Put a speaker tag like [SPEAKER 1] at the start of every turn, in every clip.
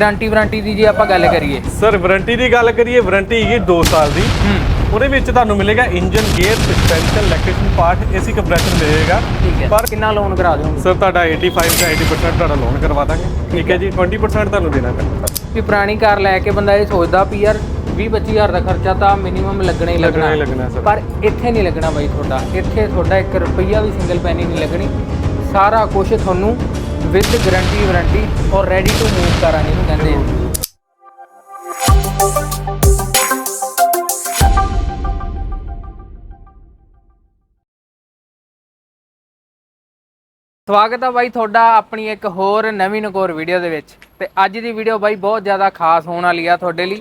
[SPEAKER 1] Guarantee warranty ਦੀ ਜੇ ਆਪਾਂ ਗੱਲ ਕਰੀਏ।
[SPEAKER 2] ਸਰ ਵਾਰੰਟੀ ਦੀ ਗੱਲ ਕਰੀਏ ਵਾਰੰਟੀ ਹੈਗੀ 2 ਸਾਲ ਦੀ। ਉਹਦੇ ਵਿੱਚ ਤੁਹਾਨੂੰ ਮਿਲੇਗਾ engine gear suspension electrician part AC compressor ਮਿਲੇਗਾ।
[SPEAKER 1] ਠੀਕ ਹੈ।
[SPEAKER 2] ਪਰ
[SPEAKER 1] ਕਿੰਨਾ ਲੋਨ ਕਰਾ ਦਿਓਗੇ?
[SPEAKER 2] ਸਰ ਤੁਹਾਡਾ 85 ਜਾਂ 80% ਤੁਹਾਡਾ ਲੋਨ ਕਰਵਾ ਦਾਂਗੇ। ਠੀਕ ਹੈ ਜੀ 20% ਤੁਹਾਨੂੰ ਦੇਣਾ ਪੈਣਾ।
[SPEAKER 1] ਵੀ ਪੁਰਾਣੀ ਕਾਰ ਲੈ ਕੇ ਬੰਦਾ ਇਹ ਸੋਚਦਾ ਵੀ ਯਾਰ 20 25000 ਦਾ ਖਰਚਾ ਤਾਂ ਮਿਨੀਮਮ ਲੱਗਣਾ ਹੀ ਲੱਗਣਾ।
[SPEAKER 2] ਲੱਗਣਾ ਸਰ।
[SPEAKER 1] ਪਰ ਇੱਥੇ ਨਹੀਂ ਲੱਗਣਾ ਬਾਈ ਤੁਹਾਡਾ। ਇੱਥੇ ਤੁਹਾਡਾ 1 ਰੁਪਈਆ ਵੀ ਸਿੰਗਲ ਪੈਨੀ ਨਹੀਂ ਲੱਗਣੀ। ਸਾਰਾ ਕੁਝ ਤੁਹਾਨੂੰ ਵਿਦ ਗਾਰੰਟੀ ਵਾਰੰਟੀ ਔਰ ਰੈਡੀ ਟੂ ਮੂਵ ਕਾਰਾਂ ਜਿਹਨੂੰ ਕਹਿੰਦੇ ਆ। ਸਵਾਗਤ ਆ ਬਾਈ ਤੁਹਾਡਾ ਆਪਣੀ ਇੱਕ ਹੋਰ ਨਵੀਂ ਨਕੋਰ ਵੀਡੀਓ ਦੇ ਵਿੱਚ। ਤੇ ਅੱਜ ਦੀ ਵੀਡੀਓ ਬਾਈ ਬਹੁਤ ਜ਼ਿਆਦਾ ਖਾਸ ਹੋਣ ਵਾਲੀ ਆ ਤੁਹਾਡੇ ਲਈ।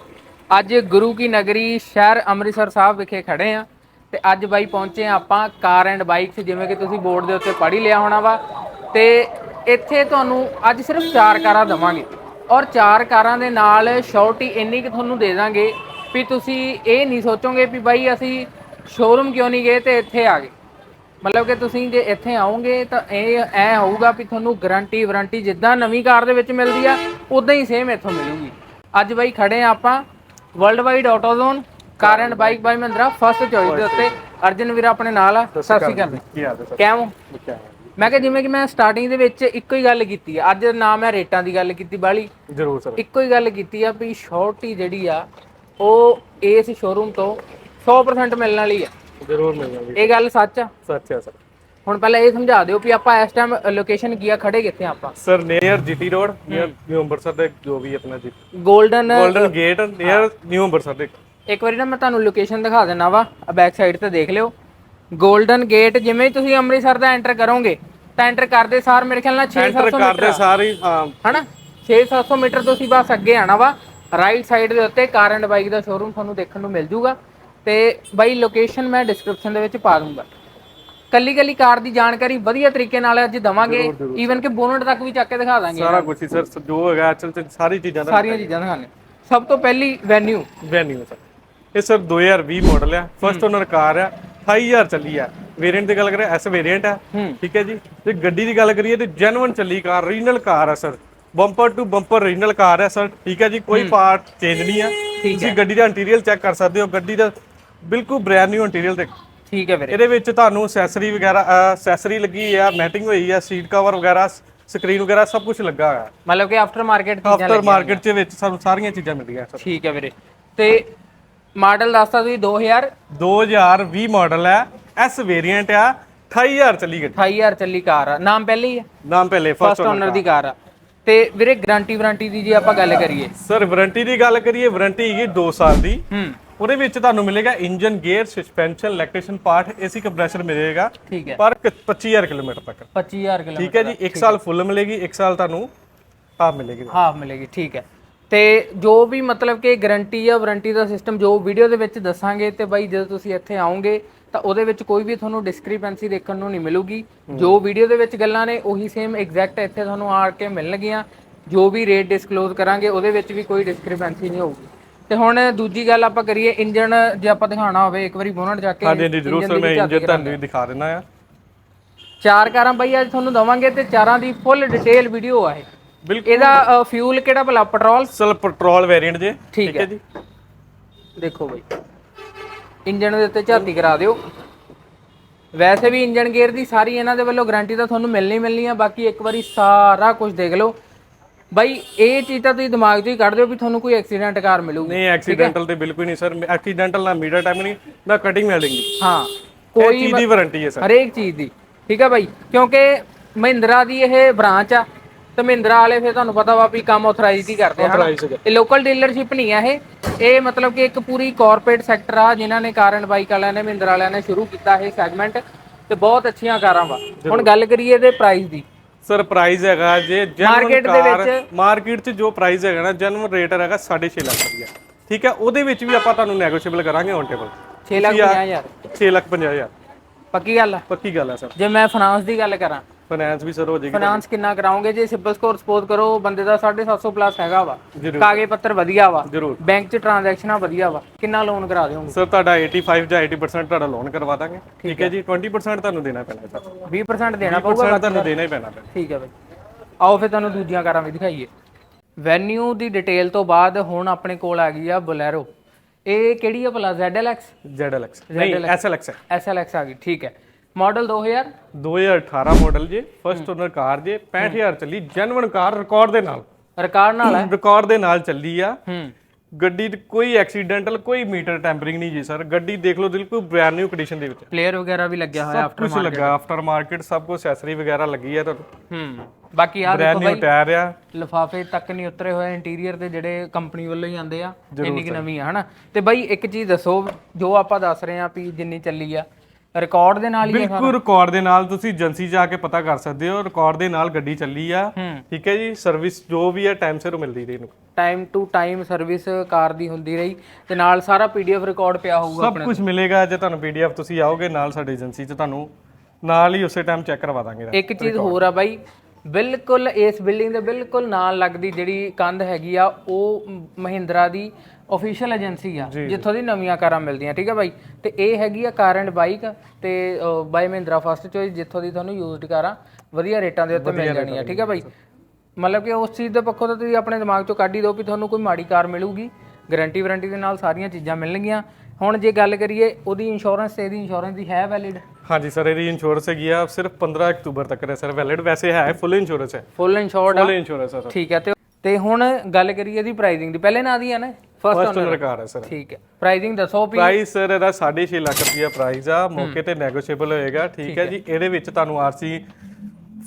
[SPEAKER 1] ਅੱਜ ਗੁਰੂ ਕੀ ਨਗਰੀ ਸ਼ਹਿਰ ਅੰਮ੍ਰਿਤਸਰ ਸਾਹਿਬ ਵਿਖੇ ਖੜੇ ਆ। ਤੇ ਅੱਜ ਬਾਈ ਪਹੁੰਚੇ ਆ ਆਪਾਂ ਕਾਰ ਐਂਡ ਬਾਈਕਸ, ਜਿਵੇਂ ਕਿ ਤੁਸੀਂ ਬੋਰਡ ਦੇ ਉੱਤੇ ਪੜ੍ਹ ਹੀ ਲਿਆ ਹੋਣਾ ਵਾ। ਤੇ ਇੱਥੇ ਤੁਹਾਨੂੰ ਅੱਜ ਸਿਰਫ ਚਾਰ ਕਾਰਾਂ ਦਵਾਂਗੇ। ਔਰ ਚਾਰ ਕਾਰਾਂ ਦੇ ਨਾਲ ਸ਼ੋਰਟੀ ਇੰਨੀ ਕਿ ਤੁਹਾਨੂੰ ਦੇ ਦਾਂਗੇ ਵੀ ਤੁਸੀਂ ਇਹ ਨਹੀਂ ਸੋਚੋਗੇ ਵੀ ਬਾਈ ਅਸੀਂ ਸ਼ੋਰੂਮ ਕਿਉਂ ਨਹੀਂ ਗਏ ਤੇ ਇੱਥੇ ਆ ਗਏ। ਮਤਲਬ ਕਿ ਤੁਸੀਂ ਜੇ ਇੱਥੇ ਆਓਗੇ ਤਾਂ ਇਹ ਐ ਹੋਊਗਾ ਵੀ ਤੁਹਾਨੂੰ ਗਾਰੰਟੀ ਵਾਰੰਟੀ ਜਿੱਦਾਂ ਨਵੀਂ ਕਾਰ ਦੇ ਵਿੱਚ ਮਿਲਦੀ ਆ ਉਦਾਂ ਹੀ ਸੇਮ ਇੱਥੋਂ ਮਿਲੂਗੀ। ਅੱਜ ਬਾਈ ਖੜੇ ਆ ਆਪਾਂ world wide auto zone car and bike by Mahindra first choice ਦੇ ਉੱਤੇ। ਅਰਜਨ ਵੀਰ ਆਪਣੇ ਨਾਲ ਆ ਸਤਿ ਸ਼੍ਰੀ ਅਕਾਲ
[SPEAKER 2] ਕੀ ਹਾਲ ਹੈ ਸਰ?
[SPEAKER 1] ਕਿਵੇਂ ਹੋ? ਮੈਂ ਕਿਹਾ ਜਿਵੇਂ ਕਿ ਮੈਂ ਸਟਾਰਟਿੰਗ ਦੇ ਵਿੱਚ ਇੱਕੋ ਹੀ ਗੱਲ ਕੀਤੀ ਆ। ਅੱਜ ਨਾ ਮੈਂ ਰੇਟਾਂ ਦੀ ਗੱਲ ਕੀਤੀ ਬਾਲੀ।
[SPEAKER 2] ਜ਼ਰੂਰ ਸਰ।
[SPEAKER 1] ਇੱਕੋ ਹੀ ਗੱਲ ਕੀਤੀ ਆ ਵੀ ਸ਼ੋਰਟੀ ਜਿਹੜੀ ਆ ਉਹ ਇਸ ਸ਼ੋਰੂਮ ਤੋਂ 100% ਮਿਲਣ ਵਾਲੀ ਆ।
[SPEAKER 2] ਜ਼ਰੂਰ ਮਿਲਾਂਗੇ
[SPEAKER 1] ਇਹ ਗੱਲ ਸੱਚ ਆ?
[SPEAKER 2] ਸੱਚ ਹੈ ਸਰ।
[SPEAKER 1] ਹੁਣ ਪਹਿਲਾਂ ਇਹ ਸਮਝਾ ਦਿਓ ਵੀ ਆਪਾਂ ਇਸ ਟਾਈਮ ਲੋਕੇਸ਼ਨ ਕੀ ਆ ਖੜੇ ਕਿੱਥੇ ਆ ਆਪਾਂ?
[SPEAKER 2] Sir near GT road near new Amritsar ਦੇ ਜੋ ਵੀ ਆਪਣਾ ਜੀ
[SPEAKER 1] golden
[SPEAKER 2] golden gate near new Amritsar ਦੇ।
[SPEAKER 1] ਇੱਕ ਵਾਰੀ ਨਾ ਮੈਂ ਤੁਹਾਨੂੰ ਲੋਕੇਸ਼ਨ ਦਿਖਾ ਦਿੰਨਾ ਵਾ ਬੈਕ ਸਾਈਡ ਤੇ ਦੇਖ ਲਿਓ। 골ਡਨ ਗੇਟ ਜਿਵੇਂ ਹੀ ਤੁਸੀਂ ਅੰਮ੍ਰਿਤਸਰ ਦਾ ਐਂਟਰ ਕਰੋਗੇ ਤਾਂ ਐਂਟਰ ਕਰਦੇ ਸਾਰ ਮੇਰੇ ਖਿਆਲ ਨਾਲ 6
[SPEAKER 2] ਐਂਟਰ
[SPEAKER 1] 700
[SPEAKER 2] ਕਰਦੇ
[SPEAKER 1] ਮੀਟਰ
[SPEAKER 2] ਸਾਰੇ ਹਾਂ
[SPEAKER 1] ਹਨਾ? 6 700 ਮੀਟਰ ਤੁਸੀਂ ਬਸ ਅੱਗੇ ਆਣਾ ਵਾ ਰਾਈਟ ਸਾਈਡ ਦੇ ਉੱਤੇ ਕਾਰ ਐਂਡ ਬਾਈਕ ਦਾ ਸ਼ੋਰੂਮ ਤੁਹਾਨੂੰ ਦੇਖਣ ਨੂੰ ਮਿਲ ਜੂਗਾ। ਤੇ ਬਾਈ ਲੋਕੇਸ਼ਨ ਮੈਂ ਡਿਸਕ੍ਰਿਪਸ਼ਨ ਦੇ ਵਿੱਚ ਪਾ ਦੂੰਗਾ। ਕੱਲੀ ਕੱਲੀ ਕਾਰ ਦੀ ਜਾਣਕਾਰੀ ਵਧੀਆ ਤਰੀਕੇ ਨਾਲ ਅੱਜ ਦਵਾਂਗੇ ਈਵਨ ਕਿ ਬੋਨਟ ਤੱਕ ਵੀ ਚੱਕ ਕੇ ਦਿਖਾ ਦਾਂਗੇ।
[SPEAKER 2] ਸਾਰਾ ਕੁਝ ਹੀ ਸਰ ਜੋ ਹੈਗਾ ਅਚਲ ਤੇ ਸਾਰੀ ਚੀਜ਼ਾਂ ਦਾ
[SPEAKER 1] ਸਾਰੀਆਂ ਚੀਜ਼ਾਂ ਦਿਖਾਣੇ ਸਭ ਤੋਂ ਪਹਿਲੀ ਵੈਨਿਊ
[SPEAKER 2] ਵੈਨਿਊ ਸਰ ਇਹ ਸਰ 2020 ਮਾਡਲ ਆ। ਫਸਟ ਓਨਰ ਕਾਰ ਆ। 28000 ਚੱਲੀ ਆ। ਵੇਰੀਐਂਟ ਦੀ ਗੱਲ ਕਰੀਏ ਐਸ ਵੇਰੀਐਂਟ ਆ।
[SPEAKER 1] ਹੂੰ।
[SPEAKER 2] ਠੀਕ ਹੈ ਜੀ? ਤੇ ਗੱਡੀ ਦੀ ਗੱਲ ਕਰੀਏ ਤੇ ਜੈਨੂਇਨ ਚੱਲੀ ਕਾਰ ਰੀਜਨਲ ਕਾਰ ਆ sir. Bumper to bumper regional car ਆ ਸਰ। ਠੀਕ ਹੈ ਜੀ? ਕੋਈ ਪਾਰਟ ਚੇਂਜ ਨਹੀਂ ਆ। ਤੁਸੀਂ ਗੱਡੀ ਦਾ ਇੰਟੀਰੀਅਰ ਚੈੱਕ ਕਰ ਸਕਦੇ ਹੋ। ਗੱਡੀ ਦਾ ਬਿਲਕੁਲ ਬ੍ਰੈਂਡ ਨਿਊ ਇੰਟੀਰੀਅਰ ਦੇ
[SPEAKER 1] ਠੀਕ ਹੈ ਵੀਰੇ।
[SPEAKER 2] ਇਹਦੇ ਵਿੱਚ ਤੁਹਾਨੂੰ ਅਸੈਸਰੀ ਵਗੈਰਾ ਅਸੈਸਰੀ ਲੱਗੀ ਆ ਮੈਟਿੰਗ ਹੋਈ ਆ ਸੀਟ ਕਵਰ ਵਗੈਰਾ ਸਕਰੀਨ ਵਗੈਰਾ ਸਭ ਕੁਝ ਲੱਗਾ ਹੋਇਆ।
[SPEAKER 1] ਮਤਲਬ ਕਿ ਆਫਟਰ ਮਾਰਕੀਟ ਚੀਜ਼ਾਂ
[SPEAKER 2] ਆਫਟਰ ਮਾਰਕੀਟ ਦੇ ਵਿੱਚ ਸਾਨੂੰ ਸਾਰੀਆਂ ਚੀਜ਼ਾਂ ਮਿਲਦੀਆਂ ਸਰ।
[SPEAKER 1] ਠੀਕ ਹੈ ਵੀਰੇ। ਤੇ ਮਾਡਲ ਦੱਸਤਾ ਤੁਸੀਂ 2000
[SPEAKER 2] 2020 ਮਾਡਲ ਹੈ। ਐਸ ਵੇਰੀਐਂਟ ਆ 28000 ਚੱਲੀ ਗੱਡੀ।
[SPEAKER 1] 28000 ਚੱਲੀ ਕਾਰ ਆ। ਨਾਮ ਪਹਿਲੇ ਹੀ? ਹੈ
[SPEAKER 2] ਨਾਮ ਪਹਿਲੇ
[SPEAKER 1] ਫਸਟ ਓਨਰ ਦੀ ਕਾਰ। ਆ। ਤੇ ਵੀਰੇ ਗਾਰੰਟੀ ਵਾਰੰਟੀ ਦੀ ਜੇ ਆਪਾਂ ਗੱਲ ਕਰੀਏ।
[SPEAKER 2] ਸਰ ਵਾਰੰਟੀ ਦੀ ਗੱਲ ਕਰੀਏ ਵਾਰੰਟੀ ਹੈਗੀ 2 ਸਾਲ ਦੀ।
[SPEAKER 1] ਹੂੰ।
[SPEAKER 2] ਉਹਦੇ ਵਿੱਚ ਤੁਹਾਨੂੰ ਮਿਲੇਗਾ engine gear suspension electrician part AC compressor ਮਿਲੇਗਾ।
[SPEAKER 1] ਠੀਕ ਹੈ।
[SPEAKER 2] ਪਰ ਕ- 25000 ਕਿਲੋਮੀਟਰ ਤੱਕ।
[SPEAKER 1] 25000 ਕਿਲੋਮੀਟਰ
[SPEAKER 2] ਠੀਕ ਹੈ ਜੀ 1 ਸਾਲ ਫੁੱਲ ਮਿਲੇਗੀ 1 ਸਾਲ ਤੁਹਾਨੂੰ ਹਾਫ ਮਿਲੇਗੀ।
[SPEAKER 1] ਹਾਫ ਮਿਲੇਗੀ ਠੀਕ ਹੈ। ਤੇ ਜੋ ਵੀ ਮਤਲਬ ਕਿ ਗਾਰੰਟੀ ਜਾਂ ਵਾਰੰਟੀ ਦਾ ਸਿਸਟਮ ਜੋ ਵੀਡੀਓ ਦੇ ਵਿੱਚ ਦੱਸਾਂਗੇ ਤੇ ਬਾਈ ਜਦੋਂ ਤੁਸੀਂ ਇੱਥੇ ਆਓਗੇ ਤਾਂ ਉਹਦੇ ਵਿੱਚ ਕੋਈ ਵੀ ਤੁਹਾਨੂੰ ਡਿਸਕ੍ਰਿਪੈਂਸੀ ਦੇਖਣ ਨੂੰ ਨਹੀਂ ਮਿਲੂਗੀ। ਜੋ ਵੀਡੀਓ ਦੇ ਵਿੱਚ ਗੱਲਾਂ ਨੇ ਉਹੀ ਸੇਮ ਐਗਜ਼ੈਕਟ ਇੱਥੇ ਤੁਹਾਨੂੰ ਆ ਕੇ ਮਿਲਣਗੀਆਂ। ਜੋ ਵੀ ਰੇਟ ਡਿਸਕਲੋਜ਼ ਕਰਾਂਗੇ ਉਹਦੇ ਵਿੱਚ ਵੀ ਕੋਈ ਡਿਸਕ੍ਰਿਪੈਂਸੀ ਨਹੀਂ ਹੋਊਗੀ। ਤੇ ਹੁਣ ਦੂਜੀ ਗੱਲ ਆਪਾਂ ਕਰੀਏ ਇੰਜਨ ਜੇ ਆਪਾਂ ਦਿਖਾਉਣਾ ਹੋਵੇ ਇੱਕ ਵਾਰੀ ਬੋਨਟ ਜਾ ਕੇ
[SPEAKER 2] ਹਾਂਜੀ ਹਾਂਜੀ ਜ਼ਰੂਰ ਸਰ ਮੈਂ ਇੰਜਨ ਤੁਹਾਨੂੰ ਵੀ ਦਿਖਾ ਦੇਣਾ ਆ
[SPEAKER 1] ਚਾਰ ਕਾਰਾਂ ਬਾਈ ਅੱਜ ਤੁਹਾਨੂੰ ਦਵਾਂਗੇ ਤੇ ਚਾਰਾਂ ਦੀ ਫੁੱਲ ਡਿਟੇਲ ਵੀਡੀਓ ਆ ਇਹ।
[SPEAKER 2] ਬਿਲਕੁਲ
[SPEAKER 1] ਇਹਦਾ ਫਿਊਲ ਕਿਹੜਾ ਭਲਾ? ਪੈਟਰੋਲ
[SPEAKER 2] ਸਰ ਪੈਟਰੋਲ ਵੇਰੀਐਂਟ ਜੇ।
[SPEAKER 1] ਠੀਕ ਹੈ
[SPEAKER 2] ਜੀ।
[SPEAKER 1] ਦੇਖੋ ਬਾਈ। ਇੰਜਨ ਦੇ ਉੱਤੇ ਝਾਤੀ ਕਰਾ ਦਿਓ। ਵੈਸੇ ਵੀ ਇੰਜਨ ਗੇਅਰ ਦੀ ਸਾਰੀ ਇਹਨਾਂ ਦੇ ਵੱਲੋਂ ਗਾਰੰਟੀ ਤਾਂ ਤੁਹਾਨੂੰ ਮਿਲਣੀ ਮਿਲਣੀ ਆ। ਬਾਕੀ ਇੱਕ ਵਾਰੀ ਸਾਰਾ ਕੁਝ ਦੇਖ ਲਓ। ਬਾਈ ਇਹ ਚੀਜ਼ ਤਾਂ ਤੁਸੀਂ ਦਿਮਾਗ 'ਚੋਂ ਹੀ ਕੱਢ ਦਿਓ ਵੀ ਤੁਹਾਨੂੰ ਕੋਈ ਐਕਸੀਡੈਂਟ ਕਾਰ ਮਿਲੂਗੀ।
[SPEAKER 2] ਨਹੀਂ ਐਕਸੀਡੈਂਟਲ ਤੇ ਬਿਲਕੁਲ ਨਹੀਂ ਸਰ ਐਕਸੀਡੈਂਟਲ ਨਾ ਮੀਡੀਆ ਟਾਈਮ ਨਹੀਂ ਨਾ ਕਟਿੰਗ ਦੀ।
[SPEAKER 1] ਹਾਂ
[SPEAKER 2] ਕੋਈ
[SPEAKER 1] ਕੋਈ
[SPEAKER 2] ਚੀਜ਼ ਦੀ ਵਾਰੰਟੀ ਹੈ ਸਰ
[SPEAKER 1] ਹਰੇਕ ਚੀਜ਼ ਦੀ। ਠੀਕ ਹੈ ਬਾਈ? ਕਿਉਂਕਿ ਮਹਿੰਦਰਾ ਦੀ ਇਹ ਬ੍ਰਾਂਚ ਆ। ਤੇ ਮਹਿੰਦਰਾ ਵਾਲੇ ਫਿਰ ਤੁਹਾਨੂੰ ਪਤਾ ਵਾ ਵੀ ਕੰਮ ਆਥੋਰਾਈਜ਼ਡ ਹੀ ਕਰਦੇ ਹਨ?
[SPEAKER 2] Authorized ਹੈਗਾ।
[SPEAKER 1] ਇਹ ਲੋਕਲ ਡੀਲਰਸ਼ਿਪ ਨਹੀਂ ਆ ਇਹ। ਇਹ ਮਤਲਬ ਕਿ ਇੱਕ ਪੂਰੀ ਕਾਰਪੋਰੇਟ ਸੈਕਟਰ ਆ ਜਿਨ੍ਹਾਂ ਨੇ ਕਾਰ ਐਂਡ ਬਾਈਕ ਵਾਲਿਆਂ ਨੇ ਮਹਿੰਦਰਾ ਵਾਲਿਆਂ ਨੇ ਸ਼ੁਰੂ ਕੀਤਾ ਇਹ ਸੈਗਮੈਂਟ ਤੇ ਬਹੁਤ ਅੱਛੀਆਂ ਕਾਰਾਂ ਵਾ। ਹੁਣ ਗੱਲ ਕਰੀਏ ਇਹਦੇ ਪ੍ਰਾਈਸ ਦੀ।
[SPEAKER 2] ਸਰ ਪ੍ਰਾਈਸ ਹੈਗਾ ਜੇ
[SPEAKER 1] Market ਦੇ ਵਿੱਚ-
[SPEAKER 2] ਮਾਰਕੀਟ 'ਚ ਜੋ ਪ੍ਰਾਈਸ ਹੈਗਾ ਨਾ ਜਨਮ ਰੇਟ ਹੈਗਾ 6.5 ਲੱਖ ਰੁਪਇਆ ਠੀਕ ਹੈ ਉਹਦੇ ਵਿੱਚ ਵੀ ਆਪਾਂ ਤੁਹਾਨੂੰ ਨੈਗੋਸ਼ੀਏਬਲ ਕਰਾਂਗੇ ਔਨ ਟੇਬਲ
[SPEAKER 1] 6 ਲੱਖ 50000
[SPEAKER 2] 6 ਲੱਖ 50 ਹਜ਼ਾਰ।
[SPEAKER 1] ਪੱਕੀ ਗੱਲ ਆ।
[SPEAKER 2] ਪੱਕੀ ਗੱਲ ਹੈ ਸਰ
[SPEAKER 1] ਜੇ ਮੈਂ ਫਾਈਨਾਂਸ ਦੀ ਗੱਲ ਕਰਾਂ
[SPEAKER 2] ਫਾਈਨੈਂਸ ਵੀ ਸਰ ਹੋ ਜਾਏਗੀ
[SPEAKER 1] ਫਾਈਨਾਂਸ ਕਿੰਨਾ ਕਰਾਉਂਗੇ ਜੇ ਸਿਬਲ ਸਕੋਰ ਸਪੋਜ਼ ਕਰੋ ਬੰਦੇ ਦਾ 750 ਪਲੱਸ ਹੈਗਾ ਵਾ।
[SPEAKER 2] ਜ਼ਰੂਰ।
[SPEAKER 1] ਕਾਗਜ਼ ਪੱਤਰ ਵਧੀਆ ਵਾ।
[SPEAKER 2] ਜ਼ਰੂਰ।
[SPEAKER 1] ਬੈਂਕ 'ਚ ਟ੍ਰਾਂਜੈਕਸ਼ਨਾਂ ਵਧੀਆ ਵਾ। ਕਿੰਨਾ ਲੋਨ ਕਰਾ ਦਿਓਗੇ
[SPEAKER 2] ਸਰ ਤੁਹਾਡਾ 85 ਜਾਂ 80% ਤੁਹਾਡਾ ਲੋਨ ਕਰਵਾ ਦਾਂਗੇ। ਠੀਕ ਹੈ। ਜੀ? 20% ਤੁਹਾਨੂੰ ਦੇਣਾ ਪੈਣਾ ਸਰ
[SPEAKER 1] 20% ਦੇਣਾ ਪਊਗਾ
[SPEAKER 2] 20% ਤੁਹਾਨੂੰ ਦੇਣਾ ਹੀ ਪੈਣਾ ਪੈਣਾ।
[SPEAKER 1] ਠੀਕ ਹੈ ਬਾਈ। ਆਓ ਫਿਰ ਤੁਹਾਨੂੰ ਦੂਜੀਆਂ ਕਾਰਾਂ ਵੀ ਦਿਖਾਈਏ। ਵੈਨਿਊ ਦੀ ਡਿਟੇਲ ਤੋਂ ਬਾਅਦ ਹੁਣ ਆਪਣੇ ਕੋਲ ਆ ਗਈ ਆ ਬੋਲੈਰੋ ਇਹ ਕਿਹੜੀ ਆ ਭਲਾ? ZLX
[SPEAKER 2] ZLX ਨਹੀਂ SLX ਹੈ।
[SPEAKER 1] SLX ਆ ਗਈ। ਠੀਕ ਹੈ। ਮਾਡਲ 2000
[SPEAKER 2] 2018 ਮਾਡਲ ਜੇ ਫਸਟ ਓਨਰ ਕਾਰ ਜੇ 65000 ਚੱਲੀ ਜੈਨੂਇਨ ਕਾਰ ਰਿਕਾਰਡ ਦੇ ਨਾਲ।
[SPEAKER 1] ਰਿਕਾਰਡ ਨਾਲ ਹੈ?
[SPEAKER 2] ਰਿਕਾਰਡ ਦੇ ਨਾਲ ਚੱਲੀ ਆ।
[SPEAKER 1] ਹੂੰ।
[SPEAKER 2] ਗੱਡੀ 'ਚ ਕੋਈ ਐਕਸੀਡੈਂਟਲ ਕੋਈ ਮੀਟਰ ਟੈਂਪਰਿੰਗ ਨਹੀਂ ਜੀ ਸਰ ਗੱਡੀ ਦੇਖ ਲਓ ਬਿਲਕੁਲ ਬ੍ਰਾਂਡ ਨਿਊ ਕੰਡੀਸ਼ਨ ਦੇ ਵਿੱਚ।
[SPEAKER 1] ਪਲੇਅਰ ਵਗੈਰਾ ਵੀ ਲੱਗਿਆ ਹੋਇਆ
[SPEAKER 2] ਸਭ ਕੁਝ ਲੱਗਾ ਆਫਟਰ ਮਾਰਕੀਟ ਸਭ ਕੁਝ ਐਕਸੈਸਰੀ ਵਗੈਰਾ ਲੱਗੀ ਆ ਤੁਹਾਨੂੰ।
[SPEAKER 1] ਹੂੰ। ਬਾਕੀ ਆ ਦੇਖੋ
[SPEAKER 2] ਨਿਊ ਟਾਇਰ ਆ।
[SPEAKER 1] ਲਫਾਫੇ ਤੱਕ ਨਹੀਂ ਉਤਰੇ ਹੋਏ ਇੰਟੀਰੀਅਰ ਦੇ ਜਿਹੜੇ ਕੰਪਨੀ ਵੱਲੋਂ ਹੀ ਆਉਂਦੇ ਆ ਇੰਨੀ ਕਿ ਨਵੀਂ ਆ ਹਨਾ? ਤੇ ਬਾਈ ਇੱਕ ਚੀਜ਼ ਦੱਸੋ ਜੋ ਆਪਾਂ ਦੱਸ ਰਹੇ ਆ ਵੀ ਜਿੰਨੀ ਚੱਲੀ ਆ ਰਿਕਾਰਡ ਦੇ ਨਾਲ ਹੀ ਆ
[SPEAKER 2] ਬਿਲਕੁਲ ਰਿਕਾਰਡ ਦੇ ਨਾਲ ਤੁਸੀਂ ਏਜੰਸੀ ਜਾ ਕੇ ਪਤਾ ਕਰ ਸਕਦੇ ਹੋ ਰਿਕਾਰਡ ਦੇ ਨਾਲ ਗੱਡੀ ਚੱਲੀ ਆ।
[SPEAKER 1] ਹੂੰ।
[SPEAKER 2] ਠੀਕ ਹੈ ਜੀ ਸਰਵਿਸ ਜੋ ਵੀ ਹੈ ਟਾਈਮ ਸਿਰ ਮਿਲਦੀ ਰਹੀ ਇਹਨੂੰ।
[SPEAKER 1] Time to time service car ਦੀ ਹੁੰਦੀ ਰਹੀ ਤੇ ਨਾਲ ਸਾਰਾ ਪੀਡੀਐਫ ਰਿਕਾਰਡ ਪਿਆ ਹੋਊਗਾ
[SPEAKER 2] ਸਭ ਕੁਝ ਮਿਲੇਗਾ ਜੇ ਤੁਹਾਨੂੰ ਪੀਡੀਐਫ ਤੁਸੀਂ ਆਓਗੇ ਨਾਲ ਸਾਡੇ ਏਜੰਸੀ 'ਚ ਤੁਹਾਨੂੰ ਨਾਲ ਹੀ ਉਸੇ ਟਾਈਮ ਚੈੱਕ ਕਰਵਾ ਦਾਂਗੇ।
[SPEAKER 1] ਇੱਕ ਚੀਜ਼ ਹੋਰ ਆ ਬਾਈ ਬਿਲਕੁਲ ਇਸ ਬਿਲਡਿੰਗ ਦੇ ਬਿਲਕੁਲ ਨਾਲ ਲੱਗਦੀ ਜਿਹੜੀ ਕੰਧ ਹੈਗੀ ਆ ਉਹ ਮਹਿੰਦਰਾ ਦੀ ਅਫੀਸ਼ੀਅਲ ਏਜੰਸੀ ਆ ਜਿੱਥੋਂ ਦੀ ਨਵੀਆਂ ਕਾਰਾਂ ਮਿਲਦੀਆਂ ਠੀਕ ਹੈ ਬਾਈ? ਤੇ ਇਹ ਹੈਗੀ ਆ ਕਾਰ ਐਂਡ ਬਾਈਕ ਤੇ ਬਾਈ ਮਹਿੰਦਰਾ ਫਸਟ ਚੋਇਸ ਜਿੱਥੋਂ ਦੀ ਤੁਹਾਨੂੰ ਯੂਜ਼ਡ ਕਾਰਾਂ ਵਧੀਆ ਰੇਟਾਂ ਦੇ ਉੱਤੇ ਮਿਲ ਜਾਣੀਆਂ ਠੀਕ ਹੈ ਬਾਈ? ਮਤਲਬ ਕਿ ਉਸ ਚੀਜ਼ ਦੇ ਪੱਖੋਂ ਤਾਂ ਤੁਸੀਂ ਆਪਣੇ ਦਿਮਾਗ ਚੋਂ ਕੱਢ ਹੀ ਦਿਓ ਵੀ ਤੁਹਾਨੂੰ ਕੋਈ ਮਾੜੀ ਕਾਰ ਮਿਲੂਗੀ ਗਾਰੰਟੀ ਵਾਰੰਟੀ ਦੇ ਨਾਲ ਸਾਰੀਆਂ ਚੀਜ਼ਾਂ ਮਿਲਣਗੀਆਂ। ਹੁਣ ਜੇ ਗੱਲ ਕਰੀਏ ਉਹਦੀ ਇੰਸ਼ੋਰੈਂਸ ਤੇ ਇਹਦੀ ਇੰਸ਼ੋਰੈਂਸ ਦੀ ਹੈ ਵੈਲਿਡ
[SPEAKER 2] ਹਾਂਜੀ ਸਰ ਇਹਦੀ ਇੰਸ਼ੋਰੈਂਸ ਹੈਗੀ ਆ ਸਿਰਫ 15 ਅਕਤੂਬਰ ਤੱਕ ਹੈ ਸਰ ਵੈਲਿਡ ਵੈਸੇ ਹੈ ਫੁੱਲ ਇੰਸ਼ੋਰੈਂਸ ਹੈ।
[SPEAKER 1] ਫੁੱਲ ਇੰਸ਼ੋਰਡ
[SPEAKER 2] ਫੁੱਲ ਇੰਸ਼ੋਰੈਂਸ ਹੈ ਸਰ।
[SPEAKER 1] ਠੀਕ ਹੈ ਤੇ ਤੇ ਹੁਣ ਗੱਲ ਕਰੀਏ ਇਹਦੀ ਪ੍ਰਾਈਸਿੰਗ ਦੀ ਪਹਿਲੇ ਨਾਂ ਦੀ ਹੈ ਨਾ ਫਸਟ
[SPEAKER 2] ਓਨਰ ਕਾਰ ਹੈ ਸਰ।
[SPEAKER 1] ਠੀਕ ਹੈ ਪ੍ਰਾਈਸਿੰਗ ਦੱਸੋ ਵੀ
[SPEAKER 2] ਪ੍ਰਾਈਸ ਸਰ ਇਹਦਾ 6.5 ਲੱਖ ਰੁਪਇਆ ਪ੍ਰਾਈਸ ਆ ਮੌਕੇ ਤੇ ਨੈਗੋਸ਼ੀਏਬਲ ਹੋਏਗਾ ਠੀਕ ਹੈ ਜੀ। ਇਹਦੇ ਵਿੱਚ ਤੁਹਾਨੂੰ ਆਰਸੀ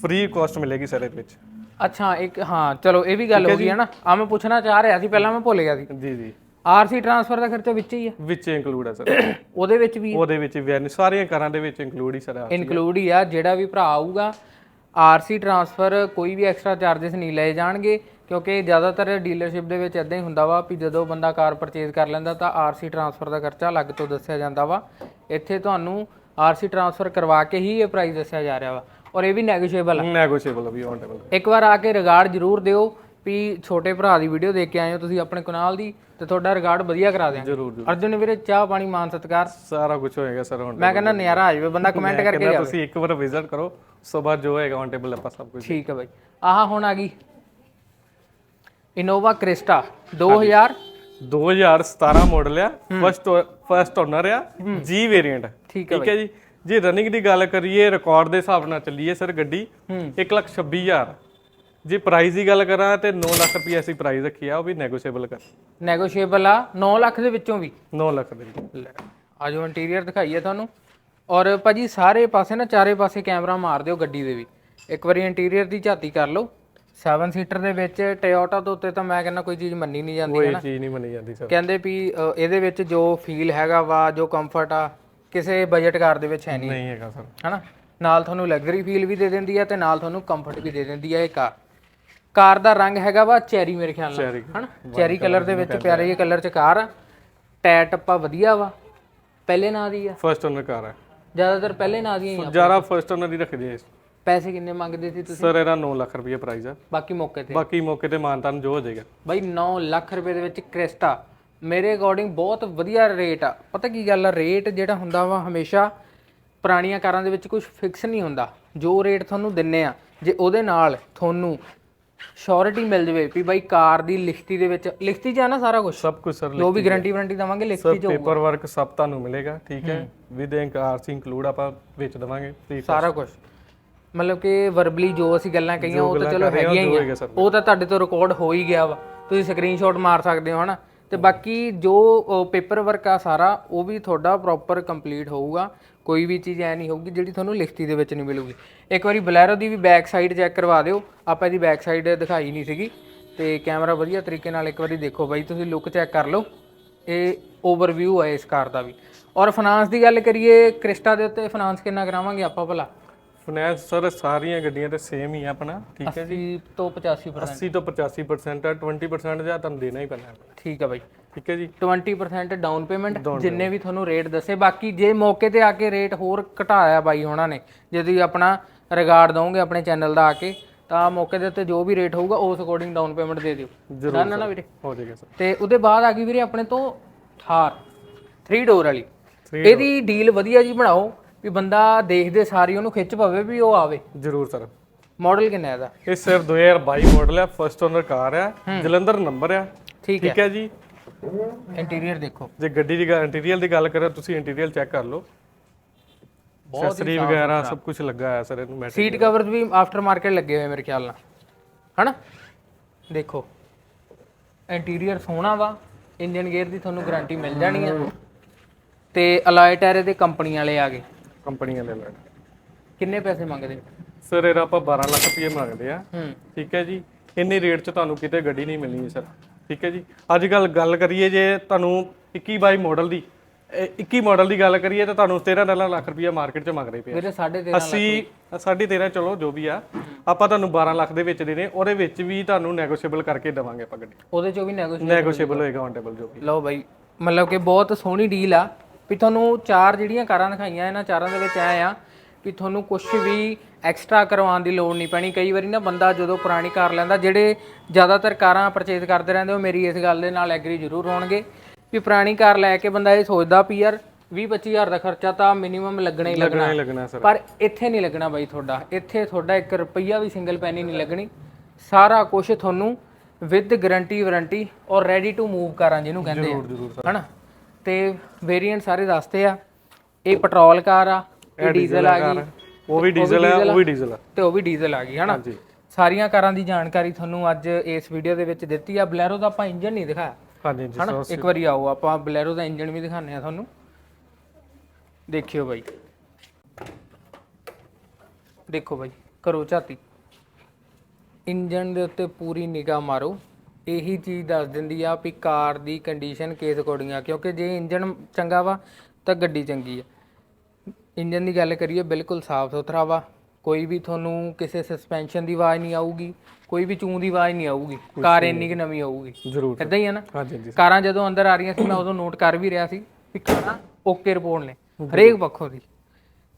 [SPEAKER 2] ਫ੍ਰੀ ਕਾਸਟ ਮਿਲੇਗੀ ਸਰ ਇਹਦੇ ਵਿੱਚ।
[SPEAKER 1] ਅੱਛਾ ਇੱਕ ਹਾਂ ਚਲੋ ਇਹ ਵੀ ਗੱਲ ਹੋ ਗਈ ਹੈ ਨਾ। ਆ ਮੈਂ ਪੁੱਛਣਾ ਚਾਹ ਰਿਹਾ ਸੀ ਪਹਿਲਾਂ ਮੈਂ ਭੁੱਲ ਗਿਆ ਸੀ।
[SPEAKER 2] ਜੀ ਜੀ।
[SPEAKER 1] ਆਰਸੀ ਟ੍ਰਾਂਸਫਰ ਦਾ ਖਰਚਾ ਵਿੱਚ ਹੀ ਹੈ
[SPEAKER 2] ਵਿੱਚ ਇੰਕਲੂਡ ਹੈ ਸਰ।
[SPEAKER 1] ਉਹਦੇ ਵਿੱਚ ਵੀ
[SPEAKER 2] ਉਹਦੇ ਵਿੱਚ ਵੈਨ ਸਾਰੀਆਂ ਕਾਰਾਂ ਦੇ ਵਿੱਚ ਇੰਕਲੂਡ ਹੀ ਸਰ ਆ।
[SPEAKER 1] ਇਨਕਲੂਡ ਹੀ ਆ ਜਿਹੜਾ ਵੀ ਭਰਾ ਆਊਗਾ ਆਰਸੀ ਟ੍ਰਾਂਸਫਰ ਕੋਈ ਵੀ ਐਕਸਟਰਾ ਚਾਰजेस ਨਹੀਂ ਲਏ ਜਾਣਗੇ ਕਿਉਂਕਿ ਜ਼ਿਆਦਾਤਰ ਡੀਲਰਸ਼ਿਪ ਦੇ ਵਿੱਚ ਇਦਾਂ ਹੀ ਹੁੰਦਾ ਵਾ ਵੀ ਜਦੋਂ ਬੰਦਾ ਕਾਰ ਪਰਚੇਜ਼ ਕਰ ਲੈਂਦਾ ਤਾਂ ਆਰਸੀ ਟ੍ਰਾਂਸਫਰ ਦਾ ਖਰਚਾ ਅਲੱਗ ਤੋਂ ਦੱਸਿਆ ਜਾਂਦਾ ਵਾ। ਇੱਥੇ ਤੁਹਾਨੂੰ ਆਰਸੀ ਟ੍ਰਾਂਸਫਰ ਕਰਵਾ ਕੇ ਹੀ ਇਹ ਪ੍ਰਾਈਸ ਦੱਸਿਆ ਜਾ ਰਿਹਾ ਵਾ। ਔਰ ਇਹ ਵੀ ਨੈਗੋਸ਼ੀਏਬਲ ਆ।
[SPEAKER 2] ਨੈਗੋਸ਼ੀਏਬਲ ਵੀ ਔਨ ਟੇਬਲ
[SPEAKER 1] ਇੱਕ ਵਾਰ ਆ ਕੇ ਰਿਗਾਰਡ ਜ਼ਰੂਰ ਦਿਓ ਵੀ ਛੋਟੇ ਭਰਾ ਦੀ ਵੀਡੀਓ ਦੇਖ ਕੇ ਆਏ ਹੋ ਤੁਸੀਂ ਆਪਣੇ ਕੁਨਾਲ ਦੀ ਤੇ ਤੁਹਾਡਾ ਰਿਗਾਰਡ ਵਧੀਆ ਕਰਾ
[SPEAKER 2] ਜ਼ਰੂਰ ਜ਼ਰੂਰ।
[SPEAKER 1] ਅਰਜੁਨ ਵੀਰੇ ਚਾਹ ਪਾਣੀ ਮਾਨ ਸਤਿਕਾਰ।
[SPEAKER 2] ਸਾਰਾ ਕੁਝ ਹੋਏਗਾ ਸਰ ਔਨ
[SPEAKER 1] ਮੈਂ ਕਹਿੰਦਾ ਨਜ਼ਾਰਾ ਆ ਜਾਵੇ ਬੰਦਾ ਕਮੈਂਟ ਕਰਕੇ
[SPEAKER 2] ਕਹਿੰਦਾ ਤੁਸੀਂ ਇੱਕ ਵਾਰ ਵਿਜ਼ਿਟ ਕਰੋ ਬਾਅਦ ਜੋ ਹੋਏਗਾ ਔਨ ਟੇਬਲ ਆਪਾਂ ਸਭ ਕੁਝ
[SPEAKER 1] ਠੀਕ ਹੈ ਬਾਈ। ਆਹ ਹੁਣ ਆ ਗਈ ਇਨੋਵਾ ਕ੍ਰਿਸਟਾ 2000
[SPEAKER 2] 2017 ਮਾਡਲ ਆ ਫਸਟ ਫਸਟ ਓਨਰ ਆ ਜੀ ਵੇਰੀਐਂਟ
[SPEAKER 1] ਠੀਕ ਹੈ
[SPEAKER 2] ਜੀ। ਜੇ ਰਨਿੰਗ ਦੀ ਗੱਲ ਕਰੀਏ ਰਿਕਾਰਡ ਦੇ ਹਿਸਾਬ ਨਾਲ ਚੱਲੀਏ ਸਰ ਗੱਡੀ 126000 ਜੇ ਪ੍ਰਾਈਸ ਦੀ ਗੱਲ ਕਰਾਂ ਤੇ 9 ਲੱਖ ਰੁਪਏ ਅਸੀਂ ਪ੍ਰਾਈਸ ਰੱਖੀ ਆ ਉਹ ਵੀ ਨੈਗੋਸ਼ੀਏਬਲ ਕਰ।
[SPEAKER 1] ਨੈਗੋਸ਼ੀਏਬਲ ਆ 9 ਲੱਖ ਦੇ ਵਿੱਚੋਂ ਵੀ।
[SPEAKER 2] 9 ਲੱਖ ਦੇ ਵਿੱਚ।
[SPEAKER 1] ਲੈ, ਆਜੋ ਇੰਟੀਰੀਅਰ ਦਿਖਾਈਏ ਤੁਹਾਨੂੰ। ਔਰ ਭਾਜੀ ਸਾਰੇ ਪਾਸੇ ਨਾ ਚਾਰੇ ਪਾਸੇ ਕੈਮਰਾ ਮਾਰ ਦਿਓ ਗੱਡੀ ਦੇ ਵੀ। ਇੱਕ ਵਾਰੀ ਇੰਟੀਰੀਅਰ ਦੀ ਝਾਤੀ ਕਰ ਲਓ। 7 ਸੀਟਰ ਦੇ ਵਿੱਚ ਟੋਯੋਟਾ ਤੋਂ ਉੱਤੇ ਤਾਂ ਮੈਂ ਕਹਿੰਦਾ ਕੋਈ ਚੀਜ਼ ਮੰਨੀ ਨਹੀਂ ਜਾਂਦੀ
[SPEAKER 2] ਕੋਈ ਚੀਜ਼ ਨਹੀਂ ਮੰਨੀ ਜਾਂਦੀ ਸਰ
[SPEAKER 1] ਕਹਿੰਦੇ ਵੀ ਅ, ਇਹਦੇ ਵਿੱਚ ਜੋ ਫੀਲ ਹੈਗਾ ਵਾ ਜੋ ਕੰਫਰਟ ਆ ਕਿਸੇ ਬਜਟ ਕਾਰ ਦੇ ਵਿੱਚ ਹੈ ਨਹੀਂ।
[SPEAKER 2] ਨਹੀਂ ਹੈਗਾ ਸਰ
[SPEAKER 1] ਹਨਾ ਨਾਲ ਤੁਹਾਨੂੰ ਲਗਜ਼ਰੀ ਫੀਲ ਵੀ ਦੇ ਦਿੰਦੀ ਹੈ ਤੇ ਨਾਲ ਤੁਹਾਨੂੰ ਕੰਫਰਟ ਵੀ ਦੇ ਦਿੰਦੀ ਹੈ ਇਹ ਕਾਰ। ਕਾਰ ਦਾ ਰੰਗ ਹੈਗਾ ਵਾ ਚੈਰੀ ਮੇਰੇ ਖਿਆਲ ਨਾਲ। ਹਨਾ? ਚੈਰੀ ਕਲਰ ਦੇ ਵਿੱਚ ਪਿਆਰੇ ਜਿਹੇ ਕਲਰ ਚ ਕਾਰ ਆ। ਟਾਇਰ ਟੱਪਾ ਵਧੀਆ ਵਾ। ਪਹਿਲੇ ਨਾਂ ਦੀ ਆ।
[SPEAKER 2] ਫਸਟ ਓਨਰ ਕਾਰ ਹੈ।
[SPEAKER 1] ਜ਼ਿਆਦਾਤਰ ਪਹਿਲੇ ਨਾਂ ਦੀਆਂ ਹੀ ਆ
[SPEAKER 2] ਜ਼ਿਆਦਾ ਫਸਟ ਓਨਰ ਹੀ ਰੱਖਦੇ ਆ।
[SPEAKER 1] ਪੈਸੇ ਕਿੰਨੇ ਮੰਗਦੇ ਸੀ ਤੁਸੀਂ?
[SPEAKER 2] ਸਰ ਇਹਦਾ 9 ਲੱਖ ਰੁਪਏ ਪ੍ਰਾਈਸ ਆ।
[SPEAKER 1] ਬਾਕੀ ਮੌਕੇ ਤੇ।
[SPEAKER 2] ਬਾਕੀ ਮੌਕੇ ਤੇ ਮਾਨਤਾਨ ਜੋ ਹੋ ਜਾਏਗਾ।
[SPEAKER 1] ਬਾਈ 9 ਲੱਖ ਰੁਪਏ ਦੇ ਵਿੱਚ ਕ੍ਰਿਸਟਾ। ਮੇਰੇ ਅਕੋਰਡਿੰਗ ਬਹੁਤ ਵਧੀਆ ਰੇਟ ਆ। ਪਤਾ ਕੀ ਗੱਲ ਆ? ਰੇਟ ਜਿਹੜਾ ਹੁੰਦਾ ਵਾ ਹਮੇਸ਼ਾ ਪੁਰਾਣੀਆਂ ਕਾਰਾਂ ਦੇ ਵਿੱਚ ਕੁਝ ਫਿਕਸ ਨਹੀਂ ਹੁੰਦਾ। ਜੋ ਰੇਟ ਤੁਹਾਨੂੰ ਦਿੰਨੇ ਆ। ਜੇ ਉਹਦੇ ਨਾਲ ਤੁਹਾਨੂੰ ਸ਼ੋਰਿਟੀ ਮਿਲ ਜਵੇ ਵੀ ਬਾਈ ਕਾਰ ਦੀ ਲਿਖਤੀ ਦੇ ਵਿੱਚ ਲਿਖਤੀ 'ਚ ਆ ਨਾ ਸਾਰਾ ਕੁਝ
[SPEAKER 2] ਸਭ ਕੁਝ ਸਰ
[SPEAKER 1] ਜੋ ਵੀ ਗਾਰੰਟੀ ਵਾਰੰਟੀ ਦਵਾਂਗੇ ਲਿਖਤੀ 'ਚ
[SPEAKER 2] ਪੇਪਰ ਵਰਕ ਸਭ ਤੁਹਾਨੂੰ ਮਿਲੇਗਾ ਠੀਕ ਹੈ? ਵਿਦ ਆਰਸੀ ਇੰਕਲੂਡ ਆਪਾਂ ਵਿੱਚ ਦਵਾਂਗੇ free
[SPEAKER 1] ਸਾਰਾ ਕੁਝ ਮਤਲਬ ਕਿ ਵਰਬਲੀ ਜੋ ਅਸੀਂ ਗੱਲਾਂ ਕਹੀਆਂ ਉਹ ਤਾਂ ਚਲੋ ਹੈਗੀਆਂ ਹੀ ਆ।
[SPEAKER 2] ਸਰ।
[SPEAKER 1] ਉਹ ਤਾਂ ਤੁਹਾਡੇ ਤੋਂ ਰਿਕਾਰਡ ਹੋ ਹੀ ਗਿਆ ਵਾ। ਤੁਸੀਂ ਸਕਰੀਨਸ਼ਾਟ ਮਾਰ ਸਕਦੇ ਹੋ ਹਨਾ? ਤੇ ਬਾਕੀ ਜੋ ਪੇਪਰ ਵਰਕ ਆ ਸਾਰਾ, ਉਹ ਵੀ ਤੁਹਾਡਾ ਪ੍ਰੋਪਰ ਕੰਪਲੀਟ ਹੋਊਗਾ। ਕੋਈ ਵੀ ਚੀਜ਼ ਐ ਨਹੀਂ ਹੋਊਗੀ ਜਿਹੜੀ ਤੁਹਾਨੂੰ ਲਿਖਤੀ ਦੇ ਵਿੱਚ ਨਹੀਂ ਮਿਲੂਗੀ। ਇੱਕ ਵਾਰੀ ਬਲੈਰੋ ਦੀ ਵੀ ਬੈਕ ਸਾਈਡ ਚੈੱਕ ਕਰਵਾ ਦਿਓ। ਆਪਾਂ ਇਹਦੀ ਬੈਕ ਸਾਈਡ ਦਿਖਾਈ ਨਹੀਂ ਸੀਗੀ। ਤੇ ਕੈਮਰਾ ਵਧੀਆ ਤਰੀਕੇ ਨਾਲ ਇੱਕ ਵਾਰੀ ਦੇਖੋ ਬਾਈ, ਤੁਸੀਂ ਲੁੱਕ ਚੈੱਕ ਕਰ ਲਓ। ਇਹ ਓਵਰਵਿਊ ਹੈ ਇਸ ਕਾਰ ਦਾ ਵੀ। ਔਰ ਫਾਈਨਾਂਸ ਦੀ ਗੱਲ ਕਰੀਏ, ਕ੍ਰਿਸਟਾ ਦੇ ਉੱਤੇ ਫਾਈਨਾਂਸ ਕਿੰਨਾ ਕਰਾਵਾਂਗੇ ਆਪਾਂ ਭਲਾ?
[SPEAKER 2] ਫਾਈਨੈਂਸ ਸਰ ਸਾਰੀਆਂ ਗੱਡੀਆਂ ਤੇ ਸੇਮ ਹੀ ਆ ਆਪਣਾ ਠੀਕ ਹੈ
[SPEAKER 1] 80 ਤੋਂ 85%
[SPEAKER 2] 80 ਤੋਂ 85% ਆ 20% ਜਾਂ ਤੁਹਾਨੂੰ ਦੇਣਾ ਹੀ ਪੈਣਾ ਹੈ।
[SPEAKER 1] ਠੀਕ ਹੈ ਬਾਈ।
[SPEAKER 2] ਠੀਕ ਹੈ ਜੀ?
[SPEAKER 1] 20% ਡਾਊਨ ਪੇਮੈਂਟ ਜਿੰਨੇ ਵੀ ਤੁਹਾਨੂੰ ਰੇਟ ਦੱਸੇ ਬਾਕੀ ਜੇ ਮੌਕੇ ਤੇ ਆ ਕੇ ਰੇਟ ਹੋਰ ਘਟਾਇਆ ਬਾਈ ਹੋਣਾ ਨੇ ਜੇ ਤੁਸੀਂ ਆਪਣਾ ਰਿਗਾਰਡ ਦੋਗੇ ਆਪਣੇ ਚੈਨਲ ਦਾ ਆ ਕੇ ਤਾਂ ਮੌਕੇ ਦੇ ਉੱਤੇ ਜੋ ਵੀ ਰੇਟ ਹੋਊਗਾ ਉਸ ਅਕੋਰਡਿੰਗ ਡਾਊਨ ਪੇਮੈਂਟ ਦੇ ਦਿਓ।
[SPEAKER 2] ਜ਼ਰੂਰ
[SPEAKER 1] ਨਾ ਨਾ ਵੀਰੇ?
[SPEAKER 2] ਹੋ ਜਾਏਗਾ ਸਰ
[SPEAKER 1] ਤੇ ਉਹਦੇ ਬਾਅਦ ਆ ਗਈ ਵੀਰੇ ਆਪਣੇ ਤੋਂ ਥਾਰ 3 ਡੋਰ ਵਾਲੀ। ਇਹਦੀ ਡੀਲ ਵਧੀਆ ਜੀ ਬਣਾਓ। ਵੀ ਬੰਦਾ ਦੇਖਦੇ ਸਾਰੀ ਉਹਨੂੰ ਖਿੱਚ ਪਵੇ ਵੀ ਉਹ ਆਵੇ।
[SPEAKER 2] ਜ਼ਰੂਰ ਸਰ।
[SPEAKER 1] ਮਾਡਲ ਕਿੰਨਾ ਹੈ ਇਹਦਾ?
[SPEAKER 2] ਇਹ ਸਿਰ 2022 ਮਾਡਲ ਹੈ ਫਸਟ ਓਨਰ ਕਾਰ ਹੈ। ਜਲੰਧਰ ਨੰਬਰ ਹੈ
[SPEAKER 1] ਠੀਕ ਹੈ।
[SPEAKER 2] ਠੀਕ ਹੈ ਜੀ।
[SPEAKER 1] ਇੰਟੀਰੀਅਰ ਦੇਖੋ।
[SPEAKER 2] ਜੇ ਗੱਡੀ ਦੀ ਇੰਟੀਰੀਅਰ ਦੀ ਗੱਲ ਕਰਾਂ ਤੁਸੀਂ ਇੰਟੀਰੀਅਰ ਚੈੱਕ ਕਰ ਲਓ। ਐਕਸੈਸਰੀ ਵਗੈਰਾ ਸਭ ਕੁਝ ਲੱਗਾ ਹੋਇਆ ਸਰ ਇਹਨੂੰ ਮੈਟ
[SPEAKER 1] ਸੀਟ ਕਵਰਸ ਵੀ ਆਫਟਰ ਮਾਰਕੀਟ ਲੱਗੇ ਹੋਏ ਮੇਰੇ ਖਿਆਲ ਨਾਲ। ਹਨਾ? ਦੇਖੋ। ਇੰਟੀਰੀਅਰ ਸੋਹਣਾ ਵਾ ਇੰਜਨ ਗੇਅਰ ਦੀ ਤੁਹਾਨੂੰ ਗਾਰੰਟੀ ਮਿਲ ਜਾਣੀ ਹੈ ਤੇ ਅਲਾਈ ਟਾਇਰ ਇਹਦੇ ਕੰਪਨੀ ਵਾਲੇ ਆ ਗਏ।
[SPEAKER 2] ਕੰਪਨੀਆਂ ਲੈ ਲੈਣ
[SPEAKER 1] ਕਿੰਨੇ ਪੈਸੇ ਮੰਗਦੇ
[SPEAKER 2] ਸਰ ਇਹਦਾ ਆਪਾਂ 12 ਲੱਖ ਰੁਪਏ ਮੰਗਦੇ ਆ।
[SPEAKER 1] ਹੂੰ।
[SPEAKER 2] ਠੀਕ ਹੈ ਜੀ। ਇੰਨੇ ਰੇਟ 'ਚ ਤੁਹਾਨੂੰ ਕਿਤੇ ਗੱਡੀ ਨਹੀਂ ਮਿਲਣੀ ਸਰ ਠੀਕ ਹੈ ਜੀ। ਅੱਜ ਕੱਲ ਗੱਲ ਕਰੀਏ ਜੇ ਤੁਹਾਨੂੰ 21 ਬਾਈ ਮਾਡਲ ਦੀ ਇਹ 21 ਮਾਡਲ ਦੀ ਗੱਲ ਕਰੀਏ ਤਾਂ ਤੁਹਾਨੂੰ 13 ਲੱਖ ਰੁਪਏ ਮਾਰਕੀਟ 'ਚ ਮੰਗ ਰਹੇ ਪਏ ਆ।
[SPEAKER 1] ਵੀਰੇ 13.5
[SPEAKER 2] ਅਸੀਂ ਸਾਢੇ 13 ਚਲੋ ਜੋ ਵੀ ਆ। ਆਪਾਂ ਤੁਹਾਨੂੰ 12 ਲੱਖ ਦੇ ਵਿੱਚ ਦੇਣੇ ਉਹਦੇ ਵਿੱਚ ਵੀ ਤੁਹਾਨੂੰ ਨੈਗੋਸ਼ੀਏਬਲ ਕਰਕੇ ਦੇਵਾਂਗੇ ਆਪਾਂ ਗੱਡੀ।
[SPEAKER 1] ਉਹਦੇ ਚੋਂ ਵੀ ਨੈਗੋਸ਼ੀਏਟ
[SPEAKER 2] ਨੈਗੋਸ਼ੀਏਬਲ ਹੋਏਗਾ ਔਨ ਟੇਬਲ ਜੋ ਵੀ।
[SPEAKER 1] ਲਓ ਬਾਈ ਮਤਲਬ ਕਿ ਬਹੁਤ ਸੋਹਣੀ ਡੀਲ ਆ। ਵੀ ਤੁਹਾਨੂੰ ਚਾਰ ਜਿਹੜੀਆਂ ਕਾਰਾਂ ਦਿਖਾਈਆਂ ਇਹਨਾਂ ਚਾਰਾਂ ਦੇ ਵਿੱਚ ਐ ਆ ਵੀ ਤੁਹਾਨੂੰ ਕੁਝ ਵੀ ਐਕਸਟਰਾ ਕਰਵਾਉਣ ਦੀ ਲੋੜ ਨਹੀਂ ਪੈਣੀ। ਕਈ ਵਾਰੀ ਨਾ ਬੰਦਾ ਜਦੋਂ ਪੁਰਾਣੀ ਕਾਰ ਲੈਂਦਾ ਜਿਹੜੇ ਜ਼ਿਆਦਾਤਰ ਕਾਰਾਂ ਪਰਚੇਜ਼ ਕਰਦੇ ਰਹਿੰਦੇ ਉਹ ਮੇਰੀ ਇਸ ਗੱਲ ਦੇ ਨਾਲ ਐਗਰੀ ਜ਼ਰੂਰ ਹੋਣਗੇ ਵੀ ਪੁਰਾਣੀ ਕਾਰ ਲੈ ਕੇ ਬੰਦਾ ਇਹ ਸੋਚਦਾ ਵੀ ਯਾਰ 20 25000 ਦਾ ਖਰਚਾ ਤਾਂ ਮਿਨੀਮਮ ਲੱਗਣਾ ਹੀ ਲੱਗਣਾ। ਪਰ ਇੱਥੇ ਨਹੀਂ ਲੱਗਣਾ ਬਾਈ ਤੁਹਾਡਾ। ਇੱਥੇ ਤੁਹਾਡਾ 1 ਰੁਪਈਆ ਵੀ ਸਿੰਗਲ ਪੈਨੀ ਨਹੀਂ ਲੱਗਣੀ। ਸਾਰਾ ਕੁਝ ਤੁਹਾਨੂੰ ਵਿਦ ਗਾਰੰਟੀ ਵਾਰੰਟੀ ਔਰ ਰੈਡੀ ਟੂ ਮੂਵ ਕਾਰਾਂ ਜਿਹਨੂੰ ਕਹਿੰਦੇ ਆ। ਹਨਾ? ਤੇ ਵੇਰੀਐਂਟ ਸਾਰੇ ਦੱਸਦੇ ਆ। ਇਹ ਪੈਟਰੋਲ ਕਾਰ ਆ ਇਹ ਡੀਜ਼ਲ ਆ ਗਈ।
[SPEAKER 2] ਉਹ ਵੀ ਡੀਜ਼ਲ ਹੈ ਉਹ ਵੀ ਡੀਜ਼ਲ ਹੈ
[SPEAKER 1] ਤੇ ਉਹ ਵੀ ਡੀਜ਼ਲ ਆ ਗਈ ਹਨਾ?
[SPEAKER 2] ਹਾਂਜੀ।
[SPEAKER 1] ਸਾਰੀਆਂ ਕਾਰਾਂ ਦੀ ਜਾਣਕਾਰੀ ਤੁਹਾਨੂੰ ਅੱਜ ਇਸ ਵੀਡੀਓ ਦੇ ਵਿੱਚ ਦਿੱਤੀ ਆ। ਬਲੈਰੋ ਦਾ ਆਪਾਂ ਇੰਜਨ ਨਹੀਂ ਦਿਖਾਇਆ।
[SPEAKER 2] ਹਾਂਜੀ ਜੀ
[SPEAKER 1] ਹਨਾ? ਇੱਕ ਵਾਰੀ ਆਓ ਆਪਾਂ ਬਲੈਰੋ ਦਾ ਇੰਜਨ ਵੀ ਦਿਖਾਉਂਦੇ ਆ ਤੁਹਾਨੂੰ। ਦੇਖਿਓ ਬਾਈ। ਦੇਖੋ ਬਾਈ ਕਰੋ ਝਾਤੀ। ਇੰਜਨ ਦੇ ਉੱਤੇ ਪੂਰੀ ਨਿਗਾਹ ਮਾਰੋ। ਇਹੀ ਚੀਜ਼ ਦੱਸ ਦਿੰਦੀ ਆ ਵੀ ਕਾਰ ਦੀ ਕੰਡੀਸ਼ਨ ਕਿਸ ਅਕੋਰਡਿੰਗ ਆ। ਕਿਉਂਕਿ ਜੇ ਇੰਜਨ ਚੰਗਾ ਵਾ ਤਾਂ ਗੱਡੀ ਚੰਗੀ ਆ। ਇੰਜਨ ਦੀ ਗੱਲ ਕਰੀਏ ਬਿਲਕੁਲ ਸਾਫ਼ ਸੁਥਰਾ ਵਾ। ਕੋਈ ਵੀ ਤੁਹਾਨੂੰ ਕਿਸੇ ਸਸਪੈਂਸ਼ਨ ਦੀ ਆਵਾਜ਼ ਨਹੀਂ ਆਊਗੀ ਕੋਈ ਵੀ ਚੂੰ ਦੀ ਆਵਾਜ਼ ਨਹੀਂ ਆਊਗੀ ਕਾਰ ਇੰਨੀ ਕਿ ਨਵੀਂ ਆਊਗੀ
[SPEAKER 2] ਜ਼ਰੂਰ
[SPEAKER 1] ਇਦਾਂ ਹੀ ਆ ਨਾ?
[SPEAKER 2] ਹਾਂਜੀ
[SPEAKER 1] ਕਾਰਾਂ ਜਦੋਂ ਅੰਦਰ ਆ ਰਹੀਆਂ ਸੀ ਮੈਂ ਉਦੋਂ ਨੋਟ ਕਰ ਵੀ ਰਿਹਾ ਸੀ ਵੀ ਕਾਰਾਂ ਓਕੇ ਰਿਪੋਰਟ ਨੇ ਹਰੇਕ ਪੱਖੋਂ ਦੀ।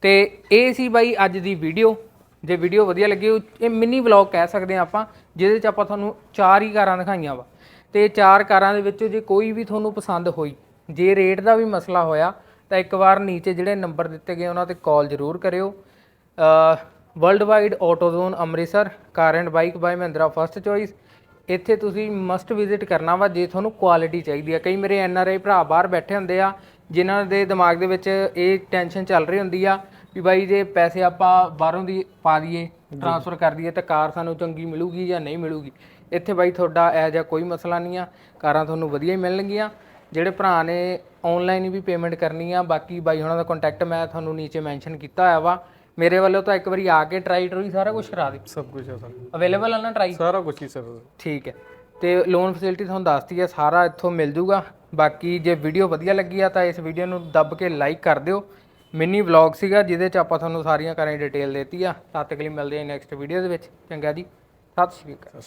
[SPEAKER 1] ਤੇ ਇਹ ਸੀ ਬਾਈ ਅੱਜ ਦੀ ਵੀਡੀਓ ਜੇ ਵੀਡੀਓ ਵਧੀਆ ਲੱਗੀ ਉਹ- ਇਹ ਮਿੰਨੀ ਵਲੌਗ ਕਹਿ ਸਕਦੇ ਆ ਆਪਾਂ। ਜਿਹਦੇ ਚ ਆਪਾਂ ਤੁਹਾਨੂੰ ਚਾਰ ਹੀ ਕਾਰਾਂ ਦਿਖਾਈਆਂ ਵਾ। ਤੇ ਚਾਰ ਕਾਰਾਂ ਦੇ ਵਿੱਚੋਂ ਜੇ ਕੋਈ ਵੀ ਤੁਹਾਨੂੰ ਪਸੰਦ ਹੋਈ, ਜੇ ਰੇਟ ਦਾ ਵੀ ਮਸਲਾ ਹੋਇਆ, ਤਾਂ ਇੱਕ ਵਾਰ ਨੀਚੇ ਜਿਹੜੇ ਨੰਬਰ ਦਿੱਤੇ ਗਏ ਉਹਨਾਂ ਤੇ ਕਾਲ ਜ਼ਰੂਰ ਕਰਿਓ। World wide auto zone Amritsar car and bike by Mahindra first choice ਇੱਥੇ ਤੁਸੀਂ ਮਸਟ ਵਿਜ਼ਿਟ ਕਰਨਾ ਵਾ ਜੇ ਤੁਹਾਨੂੰ ਕੁਆਲਿਟੀ ਚਾਹੀਦੀ ਆ। ਕਈ ਮੇਰੇ ਐਨ ਆਰ ਆਈ ਭਰਾ ਬਾਹਰ ਬੈਠੇ ਹੁੰਦੇ ਆ, ਜਿਨ੍ਹਾਂ ਦੇ ਦਿਮਾਗ ਦੇ ਵਿੱਚ ਇਹ ਟੈਨਸ਼ਨ ਚੱਲ ਰਹੀ ਹੁੰਦੀ ਆ ਵੀ ਬਾਈ ਜੇ ਪੈਸੇ ਆਪਾਂ ਬਾਹਰੋਂ ਦੀ ਪਾ ਦਈਏ ਟ੍ਰਾਂਸਫਰ ਕਰ ਦਈਏ ਤਾਂ ਕਾਰ ਸਾਨੂੰ ਚੰਗੀ ਮਿਲੂਗੀ ਜਾਂ ਨਹੀਂ ਮਿਲੂਗੀ। ਇੱਥੇ ਬਾਈ ਤੁਹਾਡਾ ਇਹ ਜਿਹਾ ਕੋਈ ਮਸਲਾ ਨਹੀਂ ਆ। ਕਾਰਾਂ ਤੁਹਾਨੂੰ ਵਧੀਆ ਹੀ ਮਿਲਣਗੀਆਂ। ਜਿਹੜੇ ਭਰਾ ਨੇ ਆਨਲਾਈਨ ਵੀ ਪੇਮੈਂਟ ਕਰਨੀ ਆ। ਬਾਕੀ ਬਾਈ ਉਹਨਾਂ ਦਾ ਕੰਟੈਕਟ ਮੈਂ ਤੁਹਾਨੂੰ ਨੀਚੇ ਮੈਂਸ਼ਨ ਕੀਤਾ ਹੋਇਆ ਵਾ। ਮੇਰੇ ਵੱਲੋਂ ਤਾਂ ਇੱਕ ਵਾਰੀ ਆ ਕੇ ਟਰਾਈ ਟਰੂਈ ਸਾਰਾ ਕੁਝ ਕਰਾ ਦੇ।
[SPEAKER 2] ਸਭ ਕੁਝ ਹੈ ਸਰ।
[SPEAKER 1] ਅਵੇਲੇਬਲ ਆ ਨਾ ਟਰਾਈ
[SPEAKER 2] ਸਾਰਾ ਕੁਝ ਹੀ ਸਰ।
[SPEAKER 1] ਠੀਕ ਹੈ। ਤੇ ਲੋਨ ਫੈਸਿਲਿਟੀ ਤੁਹਾਨੂੰ ਦੱਸਤੀ ਹੈ ਸਾਰਾ ਇੱਥੋਂ ਮਿਲ ਜੂਗਾ। ਬਾਕੀ ਜੇ ਵੀਡੀਓ ਵਧੀਆ ਲੱਗੀ ਆ ਤਾਂ ਇਸ ਵੀਡੀਓ ਨੂੰ ਦੱਬ ਕੇ ਲਾਈਕ ਕਰ ਦਿਓ। ਮਿੰਨੀ ਵਲੌਗ ਸੀਗਾ, ਜਿਹਦੇ ਚ ਆਪਾਂ ਤੁਹਾਨੂੰ ਸਾਰੀਆਂ ਕਾਰਾਂ ਦੀ ਡਿਟੇਲ ਦਿੱਤੀ ਆ। ਤਦ ਤੱਕ ਲਈ ਮਿਲਦੇ ਹਾਂ ਨੈਕਸਟ ਵੀਡੀਓ ਦੇ ਵਿੱਚ। ਚੰਗਾ ਜੀ। ਸਤਿ ਸ਼੍ਰੀ ਅਕਾਲ।